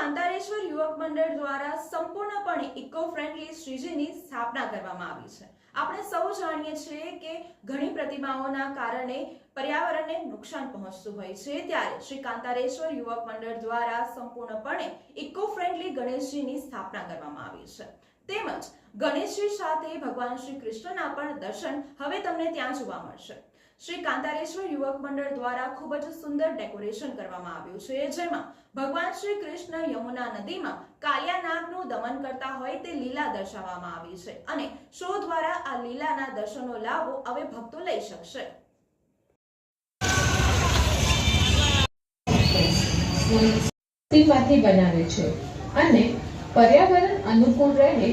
કાંતારેશ્વર યુવક મંડળ દ્વારા સંપૂર્ણપણે ઇકો ફ્રેન્ડલી શ્રીજીની સ્થાપના કરવામાં આવી છે. આપણે સૌ જાણીએ છીએ કે ઘણી પ્રતિમાઓના કારણે પર્યાવરણને નુકસાન પહોંચતું હોય છે. ત્યારે શ્રી કાંતારેશ્વર યુવક મંડળ દ્વારા સંપૂર્ણપણે ઇકો ફ્રેન્ડલી ગણેશજીની સ્થાપના કરવામાં આવી છે. તેમજ ગણેશજી સાથે ભગવાન શ્રી કૃષ્ણના પણ દર્શન હવે તમને ત્યાં જોવા મળશે. શ્રી કાંતારેશ્વર યુવક મંડળ દ્વારા ખૂબ જ સુંદર ડેકોરેશન કરવામાં આવ્યું છે. જેમાં ભગવાન શ્રી કૃષ્ણ યમુના નદીમાં કાલિયા નાગનું દમન કરતા હોય તે લીલા દર્શાવવામાં આવી છે અને શો દ્વારા આ લીલાના દર્શનનો લાભો હવે ભક્તો લઈ શકશે. બનાવે છે અને પર્યાવરણ અનુકૂળ રહે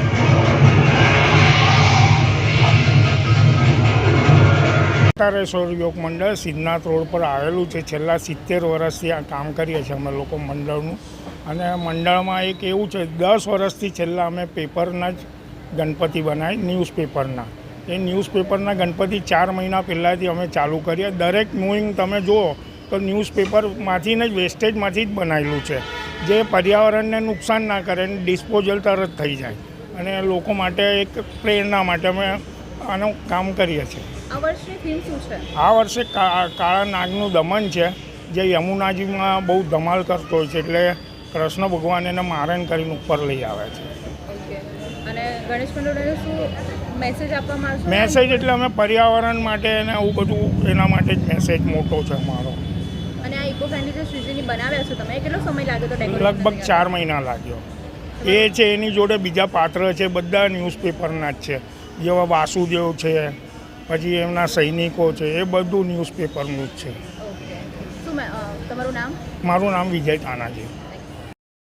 તારેશ્વર યોગ મંડળ સિદ્ધનાથ રોડ પર આવેલું છે. છેલ્લા સિત્તેર વર્ષથી આ કામ કરીએ છીએ અમે લોકો મંડળનું. અને મંડળમાં એક એવું છે, દસ વર્ષથી છેલ્લા અમે પેપરના જ ગણપતિ બનાવી ન્યૂઝપેપરના. એ ન્યૂઝપેપરના ગણપતિ ચાર મહિના પહેલાંથી અમે ચાલુ કરીએ દરેક મૂવિંગ તમે જુઓ તો ન્યૂઝપેપરમાંથીને જ વેસ્ટેજમાંથી જ બનાવેલું છે. જે પર્યાવરણને નુકસાન ના કરે ડિસ્પોઝલ તરત થઈ જાય. અને લોકો માટે એક પ્રેરણા માટે અમે આનું કામ કરીએ છીએ. આ વર્ષે કાળા નાગનું દમન છે જે યમુનાજીમાં બહુ ધમાલ કરતો હોય છે એટલે કૃષ્ણ ભગવાન એને મારણ કરીને ઉપર લઈ આવે છે. મેસેજ એટલે અમે પર્યાવરણ માટે અને આવું બધું એના માટે જ મેસેજ મોટો છે અમારો. લગભગ ચાર મહિના લાગ્યો. એ છે એની જોડે બીજા પાત્ર છે બધા ન્યૂઝપેપરના જ છે. જેવા વાસુદેવ છે પછી એમના સૈનિકો છે એ બધું ન્યૂઝપેપરનું જ છે. તમારું નામ? મારું નામ વિજય તાનાજી.